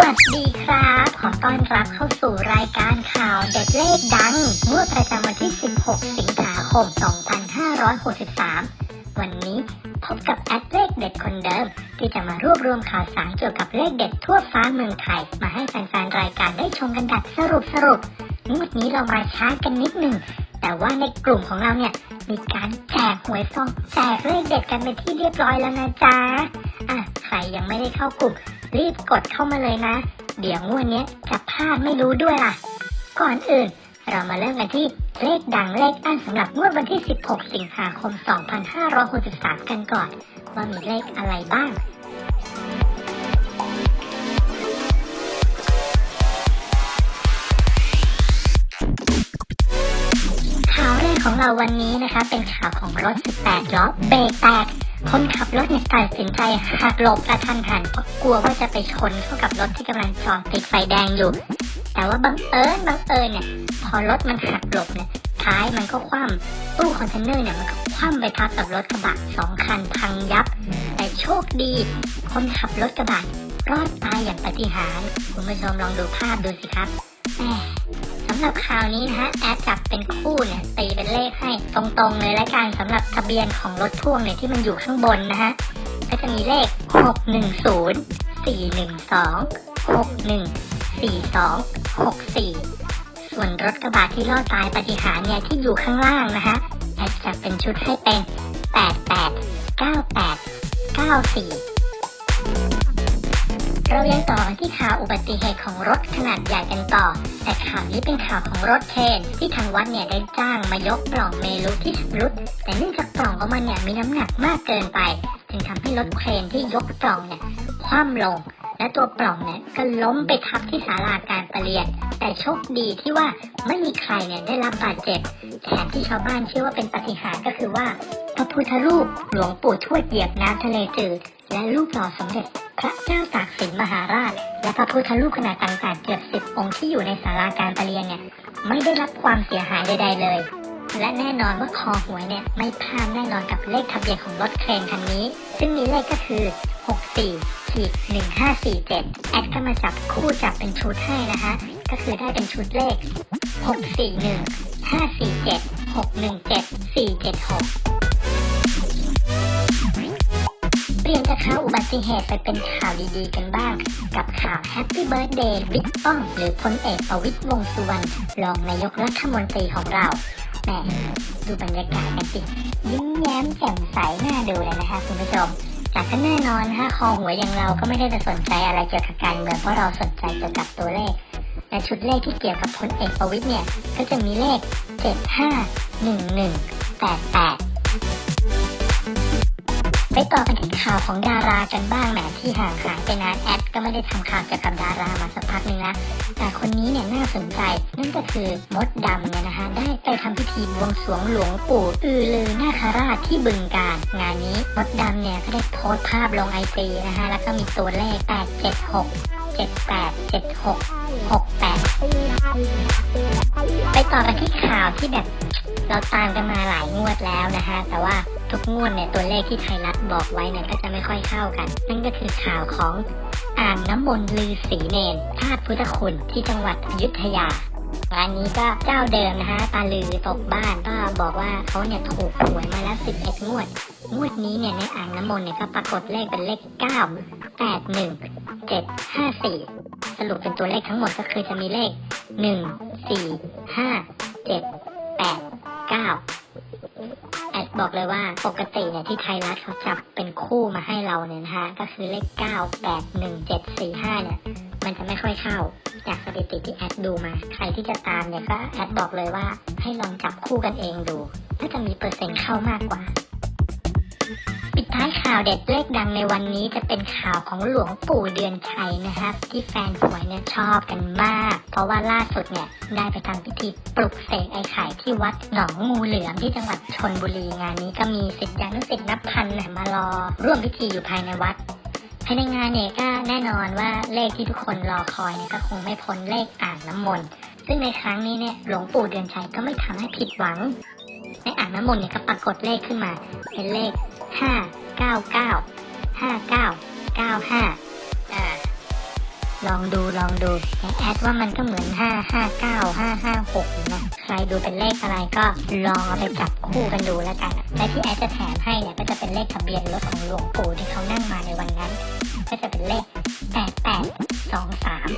วัสดีครับ ขอต้อนรับเข้าสู่รายการข่าวเด็ดเลขดังเมื่อประจำวันที่ 16 สิงหาคม 2563 วันนี้พบกับแอดเลขเด็ดคนเดิม ที่จะมารวบรวมข่าวสารเกี่ยวกับเลขเด็ดทั่วฟ้าเมืองไทย มาให้แฟนๆ รายการได้ชมกันแบบสรุปสรุปงวดนี้เรามาช้ากันนิดหนึ่งแต่ว่าในกลุ่มของเราเนี่ย มีการแจกหวยซองแจกเลขเด็ดกันเป็นที่เรียบร้อยแล้วนะจ๊ะอะใครยังไม่ได้เข้ากลุ่ม รีบกดเข้ามาเลยนะ เดี๋ยวงวดนี้จะพลาดไม่รู้ด้วยล่ะ ก่อนอื่น เรามาเริ่มกันที่เลขดังเลขอันสำหรับงวดวันที่ 16 สิงหาคม 2563 กันก่อน ว่ามีเลขอะไรบ้าง เราวันนี้นะคะเป็นข่าวของรถ 18 ล้อเบรกแตกคนขับรถเนี่ยตัดสินใจหักหลบกระทันหันเพราะกลัวว่าจะไปชนเข้ากับรถที่กำลังจอดติดไฟแดงอยู่ แต่ว่าบังเอิญบังเอิญเนี่ยพอรถมันหักหลบเนี่ยท้ายมันก็คว่ำตู้คอนเทนเนอร์เนี่ยมันก็คว่ำไปทับกับรถกระบะสองคันพังยับ แต่โชคดี คนขับรถกระบะรอดตายอย่างปาฏิหาริย์คุณผู้ชมลองดูภาพดูสิครับแหมำหรับข่าวนี้นะฮะแอดจับเป็นคู่เนี่ยตีเป็นเลขให้ตรงๆเลยและกันสำหรับทะเบียนของรถพ่วงเนี่ยที่มันอยู่ข้างบนนะฮะก็จะมีเลข 610 412 61 42 64 ส่วนรถกระบะที่รอดตายปฏิหารเนี่ยที่อยู่ข้างล่างนะฮะแอดจับเป็นชุดให้เป็น 88 98 94 เรายังต่อที่ข่าวอุบัติเหตุของรถขนาดใหญ่กันต่อ แต่ข่าวนี้เป็นข่าวของรถเคนที่ทางวัดเนี่ยได้จ้างมายกปล่องเมลุที่ชำรุด แต่เนื่องจากปล่องของมันเนี่ยมีน้ำหนักมากเกินไป จึงทำให้รถเครนที่ยกปล่องเนี่ยคว่ำลง และตัวปล่องเนี่ยก็ล้มไปทับที่ศาลาการประเรียน แต่โชคดีที่ว่าไม่มีใครเนี่ยได้รับบาดเจ็บแถมที่ชาวบ้านเชื่อว่าเป็นปาฏิหาริย์ก็คือว่าพระพุทธรูปหลวงปู่ทวดเหยียบน้ำทะเลจืด และรูปหล่อสมเด็จพระเจ้าตากสินมหาราช และพระพุทธรูปขนาดต่างๆเกือบสิบองค์ที่อยู่ในศาลาการประเรียนเนี่ยไม่ได้รับความเสียหายใดๆเลย และแน่นอนว่าคอหวยเนี่ยไม่พลาดแน่นอนกับเลขทะเบียนของรถเครนคันนี้ ซึ่งมีเลขก็คือ 64ขีด1547 แอดก็มาจับคู่จับเป็นชุดให้นะคะ ก็คือได้เป็นชุดเลข 641 547 617 476 ปลี่ยนจากข่าวอุบัติเหตุไปเป็นข่าวดีๆกันบ้าง กับข่าว Happy Birthday บิ๊กป้อมหรือพลเอกประวิตรวงสุวรรณรองนายกรัฐมนตรีของเราแหมดูบรรยากาศกันสิยิ้มแย้มแจ่มใสน่าดูเลยนะคะคุณผู้ชมแต่ก็แน่นอนนะคะคอหวยอย่างเราก็ไม่ได้จะสนใจอะไรเกี่ยวกับการเมืองเพราะเราสนใจเกี่ยวกับตัวเลขและชุดเลขที่เกี่ยวกับพลเอกประวิตรเนี่ยก็จะมีเลข 751188 ไปต่อกันที่ข่าวของดารากันบ้างแหมที่ห่างหายไปนานแอดก็ไม่ได้ทำข่าวเกี่ยวกับดารามาสักพักหนึงแล้วแต่คนนี้เนี่ยน่าสนใจนั่นก็คือมดดำเนี่ยนะคะได้ไปทำพิธีบวงสรวงหลวงปู่อือลือนาคราชที่บึงการงานนี้มดดำเนี่ยก็ได้โพสต์ภาพลงไอจีนะคะแล้วก็มีตัวเลข 876 78 76 68 ไปต่อกันที่ข่าวที่แบบเราตามกันมาหลายงวดแล้วนะคะแต่ว่าทุกงวดเนี่ยตัวเลขที่ไทยรัฐบอกไว้เนี่ยก็จะไม่ค่อยเข้ากัน นั่นก็คือข่าวของอ่างน้ำมนต์ลือศรีเนนธาตุพุทธคุณที่จังหวัดอยุธยางานนี้ก็เจ้าเดิมนะคะตาลือตกบ้านก็บอกว่าเขาเนี่ยถูกหวยมาแล้ว11งวด งวดนี้เนี่ยในอ่างน้ำมนต์เนี่ยก็ปรากฏเลขเป็นเลข9 8 1 7 5 4สรุปเป็นตัวเลขทั้งหมดก็คือจะมีเลข 1 4 5 7 8 9แปดเก้าแอดบอกเลยว่าปกติเนี่ยที่ไทยรัฐเขาจับเป็นคู่มาให้เราเนี่ยนะคะก็คือเลข9 8 1 7 4 5เจ็ดสี่ห้าเนี่ย มันจะไม่ค่อยเข้าจากสถิติที่แอดดูมา ใครที่จะตามเนี่ยก็แอดบอกเลยว่าให้ลองจับคู่กันเองดูน่าจะมีเปอร์เซ็นต์เข้ามากกว่า ท้ายข่าวเด็ดเลขดังในวันนี้จะเป็นข่าวของหลวงปู่เดือนชัยนะครับ ที่แฟนหวยเนี่ยชอบกันมาก เพราะว่าล่าสุดเนี่ยได้ไปทำพิธีปลุกเสกไอ้ไข่ที่วัดหนองงูเหลือมที่จังหวัดชนบุรีงานนี้ก็มีศิษยานุศิษย์นับพันเนี่ยมารอ ร่วมพิธีอยู่ภายในวัดภายในงานเนี่ยก็แน่นอนว่าเลขที่ทุกคนรอคอยเนี่ยก็คงไม่พ้นเลขอ่างน้ำมนต์ ซึ่งในครั้งนี้เนี่ยหลวงปู่เดือนชัยก็ไม่ทำให้ผิดหวัง ในอ่างน้ำมนต์เนี่ยก็ปรากฏเลขขึ้นมา เป็นเลขห้า เก้าเก้าห้าเก้าเก้าห้าอ่าลองดูลองดูแต่แอดว่ามันก็เหมือนห้าห้าเก้าห้าห้าหกนะใครดูเป็นเลขอะไรก็ลองเอาไปจับคู่กันดูแล้วกัน และที่แอดจะแถมให้เนี่ยก็จะเป็นเลขทะเบียนรถของหลวงปู่ที่เขานั่งมาในวันนั้น ก็จะเป็นเลขแปดแปดสองสาม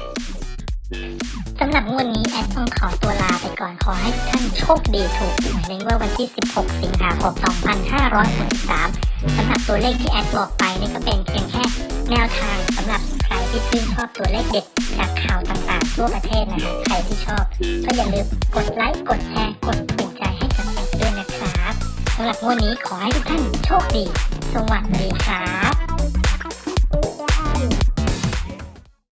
สำหรับงวดนี้แอดต้องขอตัวลาไปก่อนขอให้ทุกท่านโชคดีถูกหวยในงวดวันที่ 16 สิงหาคม 2563 สำหรับตัวเลขที่แอดบอกไปนี่ก็เป็นเพียงแค่แนวทางสำหรับใครที่ชื่นชอบตัวเลขเด็ดจากข่าวต่างๆ ทั่วประเทศนะคะใครที่ชอบ ก็อย่าลืมกดไลค์กดแชร์กดถูกใจให้กับแอดด้วยนะครับสำหรับวันนี้ขอให้ทุกท่านโชคดี สวัสดีครับ